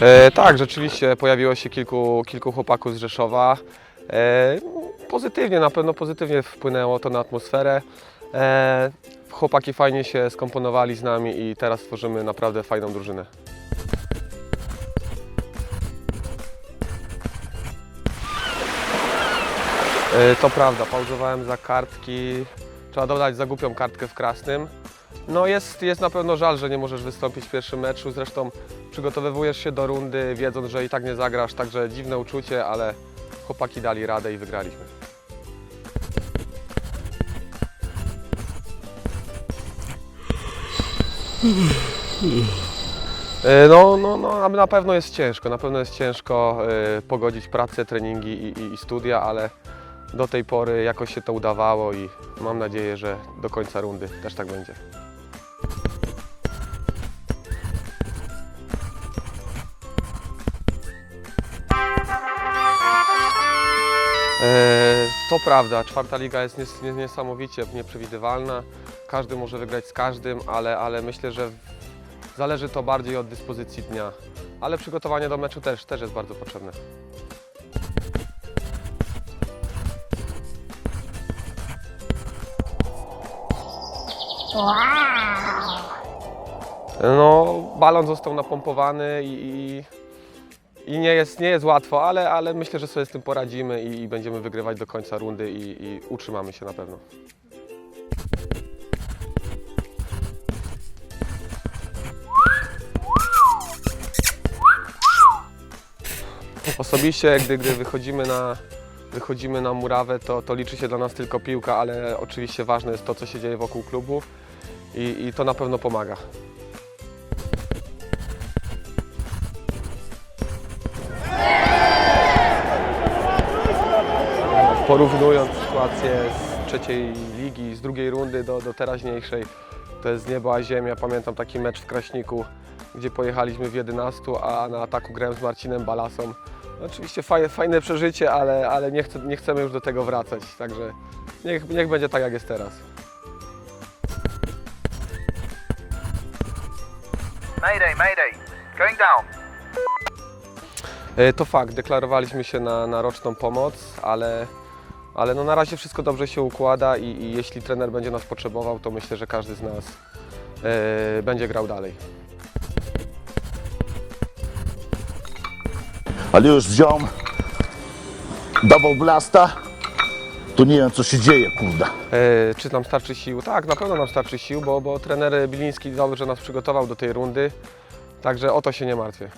E, tak, rzeczywiście pojawiło się kilku, kilku chłopaków z Rzeszowa. E, pozytywnie, na pewno pozytywnie wpłynęło to na atmosferę. E, chłopaki fajnie się skomponowali z nami i teraz tworzymy naprawdę fajną drużynę. E, To prawda, pauzowałem za kartki. Trzeba dodać za głupią kartkę w Krasnym. No jest, jest na pewno żal, że nie możesz wystąpić w pierwszym meczu. Zresztą przygotowywujesz się do rundy, wiedząc, że i tak nie zagrasz. Także dziwne uczucie, ale chłopaki dali radę i wygraliśmy. E, No, no, no, na pewno jest ciężko, na pewno jest ciężko e, pogodzić pracę, treningi i, i, i studia, ale do tej pory jakoś się to udawało i mam nadzieję, że do końca rundy też tak będzie. To prawda, czwarta liga jest nies- nies- niesamowicie nieprzewidywalna. Każdy może wygrać z każdym, ale, ale myślę, że zależy to bardziej od dyspozycji dnia. Ale przygotowanie do meczu też, też jest bardzo potrzebne. No, balon został napompowany i, i, i nie, jest, nie jest łatwo, ale, ale myślę, że sobie z tym poradzimy i, i będziemy wygrywać do końca rundy i, i utrzymamy się na pewno. Osobiście, gdy, gdy wychodzimy na, wychodzimy na murawę, to, to liczy się dla nas tylko piłka, ale oczywiście ważne jest to, co się dzieje wokół klubu i, i to na pewno pomaga. Porównując sytuację z trzeciej ligi, z drugiej rundy do, do teraźniejszej, to jest niebo a ziemia. Pamiętam taki mecz w Kraśniku, gdzie pojechaliśmy w 11, a na ataku grałem z Marcinem Balasą. Oczywiście fajne, fajne przeżycie, ale, ale nie, chcę, nie chcemy już do tego wracać, także niech, niech będzie tak jak jest teraz. Mayday, mayday. Going down. E, To fakt, deklarowaliśmy się na, na roczną pomoc, ale, ale no na razie wszystko dobrze się układa i, i jeśli trener będzie nas potrzebował, to myślę, że każdy z nas e, będzie grał dalej. ale już wziąłem double blasta, to nie wiem co się dzieje, kurde. E, Czy nam starczy sił? Tak, na pewno nam starczy sił, bo, bo trener Biliński dobrze nas przygotował do tej rundy, także o to się nie martwię.